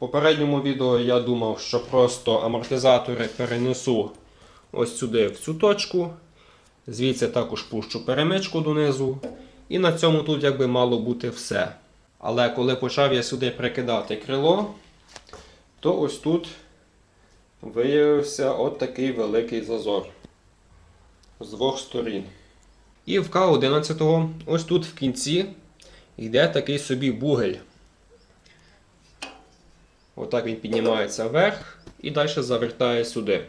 попередньому відео я думав, що просто амортизатори перенесу ось сюди в цю точку. Звідси також пущу перемичку донизу. І на цьому тут якби мало бути все. Але коли почав я сюди прикидати крило, то ось тут виявився от такий великий зазор з двох сторін. І в К11 ось тут в кінці йде такий собі бугель. Отак він піднімається вверх і далі завертає сюди.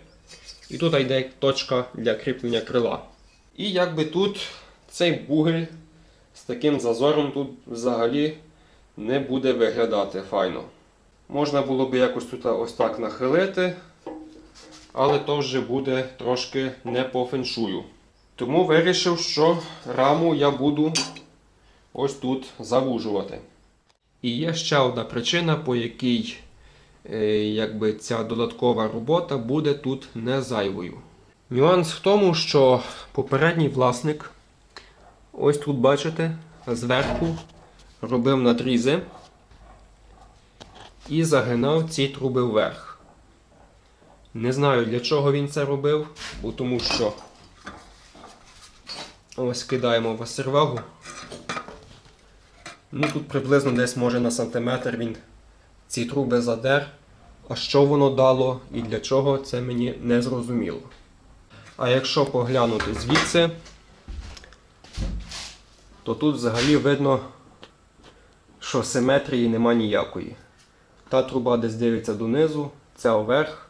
І тут йде точка для кріплення крила. І якби тут цей бугель з таким зазором тут взагалі не буде виглядати файно. Можна було б якось тут ось так нахилити, але то вже буде трошки не по феншую. Тому вирішив, що раму я буду ось тут завужувати. І є ще одна причина, по якій якби, ця додаткова робота буде тут не зайвою. Нюанс в тому, що попередній власник, ось тут бачите, зверху робив надрізи і загинав ці труби вверх. Не знаю для чого він це робив, бо тому що ось кидаємо в сервагу. Ну тут приблизно десь може на сантиметр він ці труби задер. А що воно дало і для чого це мені не зрозуміло. А якщо поглянути звідси, то тут взагалі видно, що симетрії нема ніякої. Та труба десь дивиться донизу, ця вверх.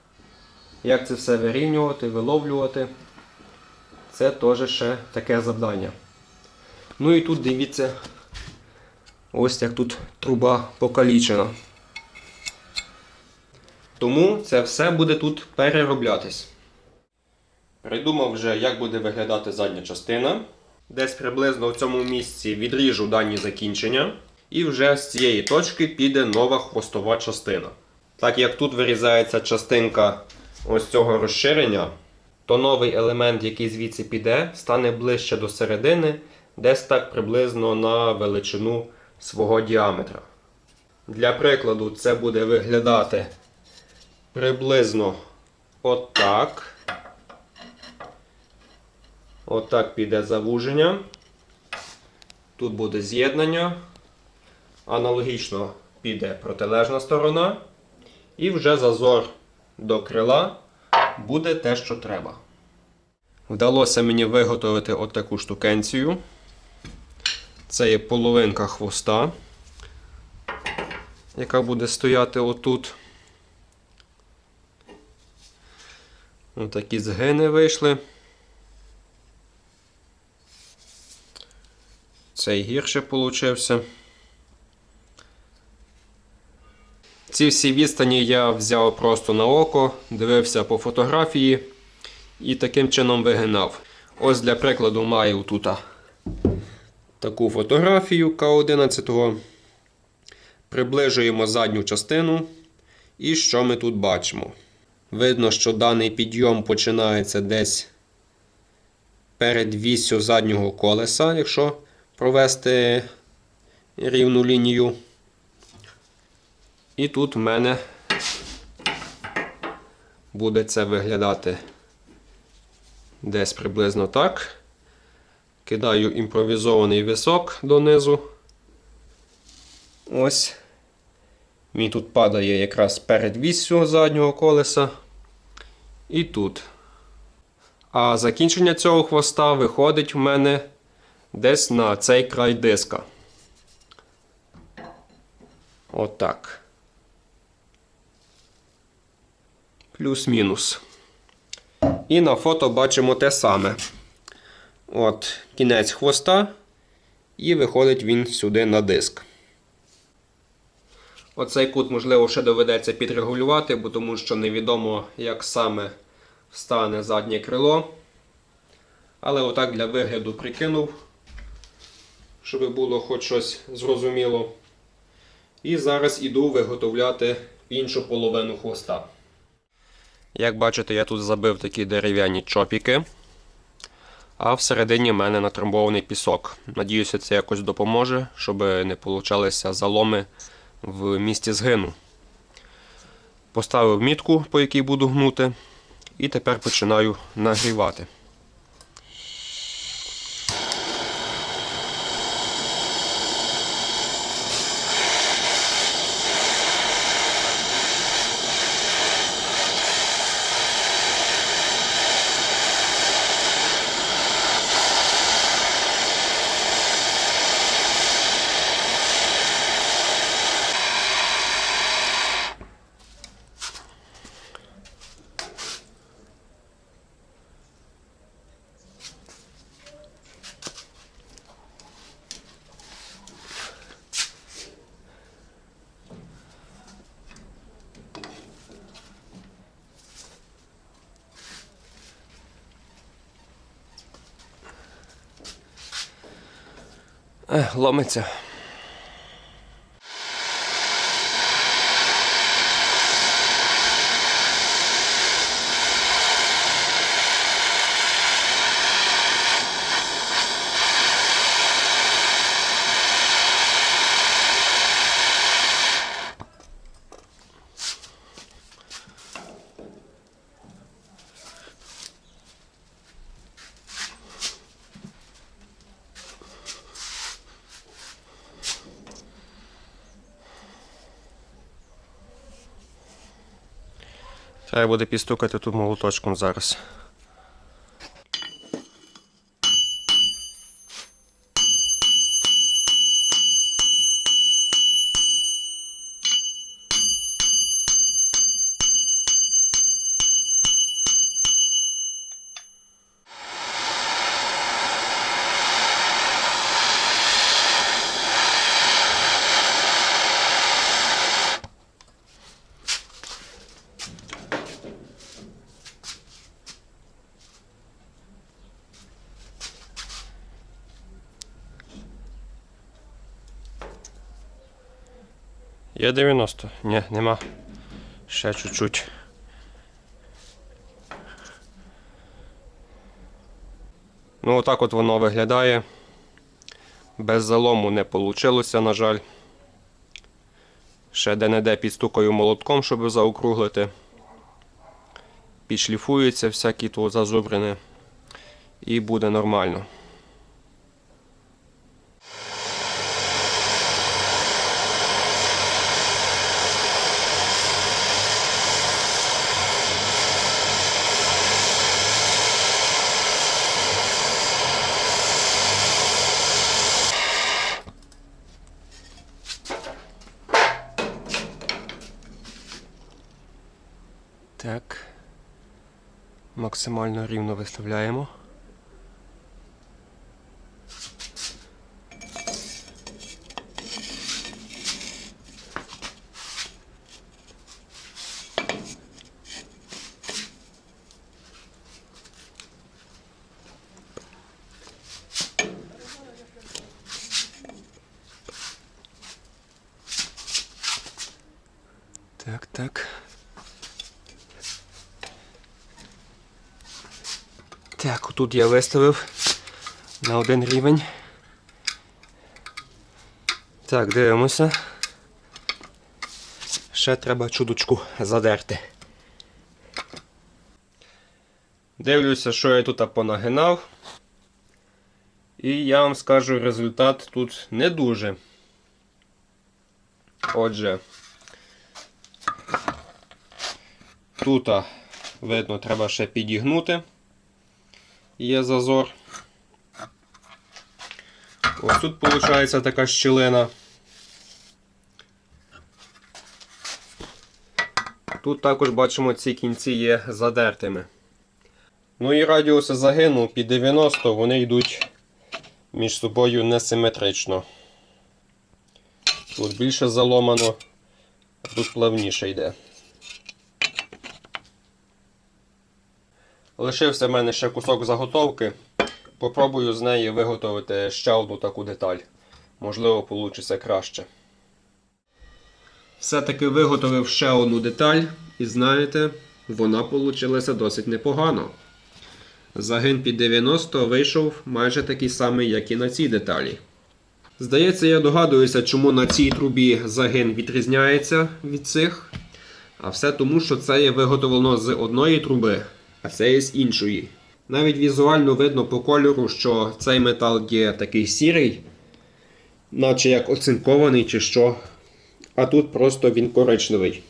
Як це все вирівнювати, виловлювати, це теж ще таке завдання. Ну і тут дивіться, ось як тут труба покалічена. Тому це все буде тут перероблятись. Придумав вже, як буде виглядати задня частина. Десь приблизно в цьому місці відріжу дані закінчення. І вже з цієї точки піде нова хвостова частина. Так як тут вирізається частинка ось цього розширення, то новий елемент, який звідси піде, стане ближче до середини, десь так приблизно на величину свого діаметра. Для прикладу, це буде виглядати приблизно отак. Отак піде завуження. Тут буде з'єднання. Аналогічно піде протилежна сторона. І вже зазор до крила буде те, що треба. Вдалося мені виготовити отаку штукенцію. Це є половинка хвоста, яка буде стояти отут. Отакі згини вийшли. Цей гірше получився. Ці всі відстані я взяв просто на око, дивився по фотографії і таким чином вигинав. Ось для прикладу маю тут таку фотографію К11. Приближуємо задню частину. І що ми тут бачимо? Видно, що даний підйом починається десь перед вісю заднього колеса, якщо провести рівну лінію. І тут в мене буде це виглядати десь приблизно так. Кидаю імпровізований висок донизу. Ось. Він тут падає якраз перед віссю заднього колеса. І тут. А закінчення цього хвоста виходить в мене десь на цей край диска. Отак. Плюс-мінус. І на фото бачимо те саме. От кінець хвоста, і виходить він сюди на диск. Оцей кут, можливо, ще доведеться підрегулювати, бо тому що невідомо, як саме встане заднє крило. Але отак для вигляду прикинув, щоб було хоч щось зрозуміло. І зараз іду виготовляти іншу половину хвоста. Як бачите, я тут забив такі дерев'яні чопіки, а всередині в мене натрамбований пісок. Надіюся, це якось допоможе, щоб не получалися заломи в місці згину. Поставив мітку, по якій буду гнути, і тепер починаю нагрівати. Ломиться. Треба буде підстукати тут молоточком зараз. Є 90? Ні, нема. Ще чуть-чуть. Ну, отак от воно виглядає. Без залому не вийшло, на жаль. Ще де-не-де підстукаю молотком, щоб заокруглити. Підшліфуються всякі тут зазубрини. І буде нормально. Так. Максимально рівно виставляємо. Так, так. Так, тут я виставив на один рівень. Так, дивимося. Ще треба чудочку задерти. Дивлюся, що я тут понагинав. І я вам скажу, результат тут не дуже. Отже, тут видно, треба ще підігнути є зазор. Ось тут виходить така щілина. Тут також бачимо, ці кінці є задертими. Ну і радіуси загину під 90 вони йдуть між собою несиметрично. Тут більше заломано, тут плавніше йде. Лишився в мене ще кусок заготовки. Попробую з неї виготовити ще одну таку деталь. Можливо, вийде краще. Все-таки виготовив ще одну деталь, і знаєте, вона вийшла досить непогано. Загин під 90 вийшов майже такий самий, як і на цій деталі. Здається, я догадуюся, чому на цій трубі загин відрізняється від цих. А все тому, що це є виготовлено з одної труби, а це є з іншої. Навіть візуально видно по кольору, що цей метал є такий сірий, наче як оцинкований чи що. А тут просто він коричневий.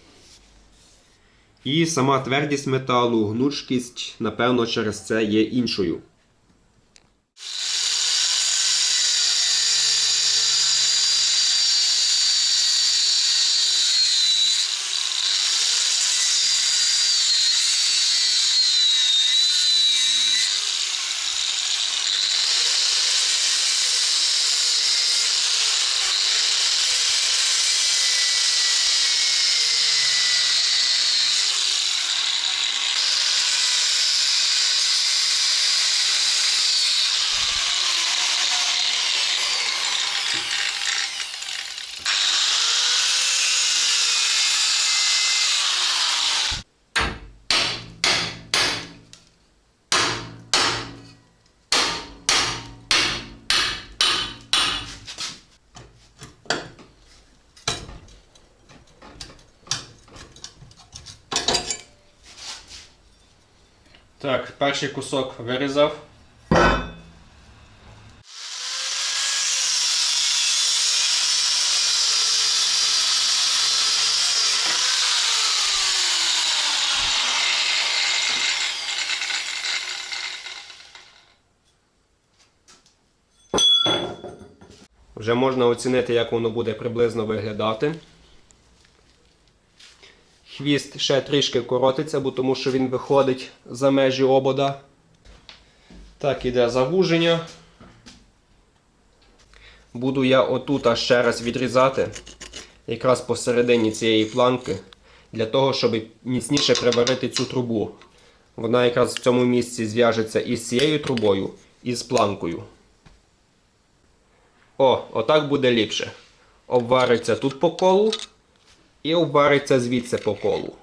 І сама твердість металу, гнучкість, напевно, через це є іншою. Так, перший кусок вирізав. Вже можна оцінити, як воно буде приблизно виглядати. Хвіст ще трішки коротиться, бо тому що він виходить за межі обода. Так, іде завуження. Буду я отут ще раз відрізати, якраз посередині цієї планки, для того, щоб міцніше приварити цю трубу. Вона якраз в цьому місці зв'яжеться із цією трубою і з планкою. О, отак буде ліпше. Обвариться тут по колу і обвариться звідси по колу.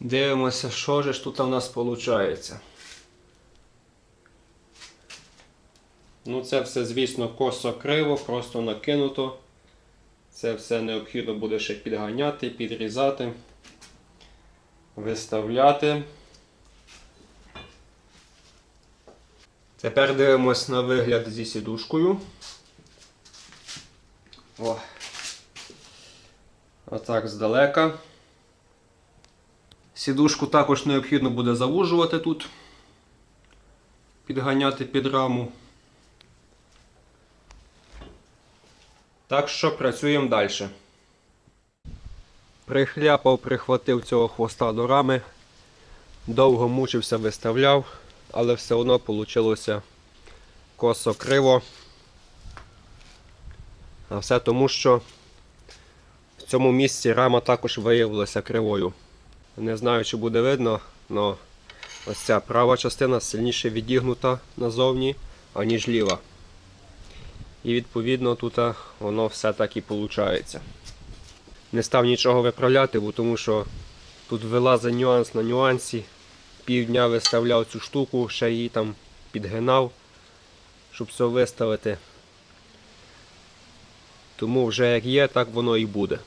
Дивимося, що ж тут у нас виходить. Ну, це все, звісно, косо криво, просто накинуто. Це все необхідно буде ще підганяти, підрізати, виставляти. Тепер дивимось на вигляд зі сідушкою. О. Отак здалека. Сідушку також необхідно буде завужувати тут, підганяти під раму. Так що працюємо далі. Прихляпав, прихватив цього хвоста до рами. Довго мучився, виставляв, але все одно вийшло косо криво. А все тому, що в цьому місці рама також виявилася кривою. Не знаю, чи буде видно, але ось ця права частина сильніше відігнута назовні, аніж ліва. І відповідно тут воно все так і виходить. Не став нічого виправляти, бо тому що тут вилазить нюанс на нюансі. Півдня виставляв цю штуку, ще її там підгинав, щоб все виставити. Тому вже як є, так воно і буде.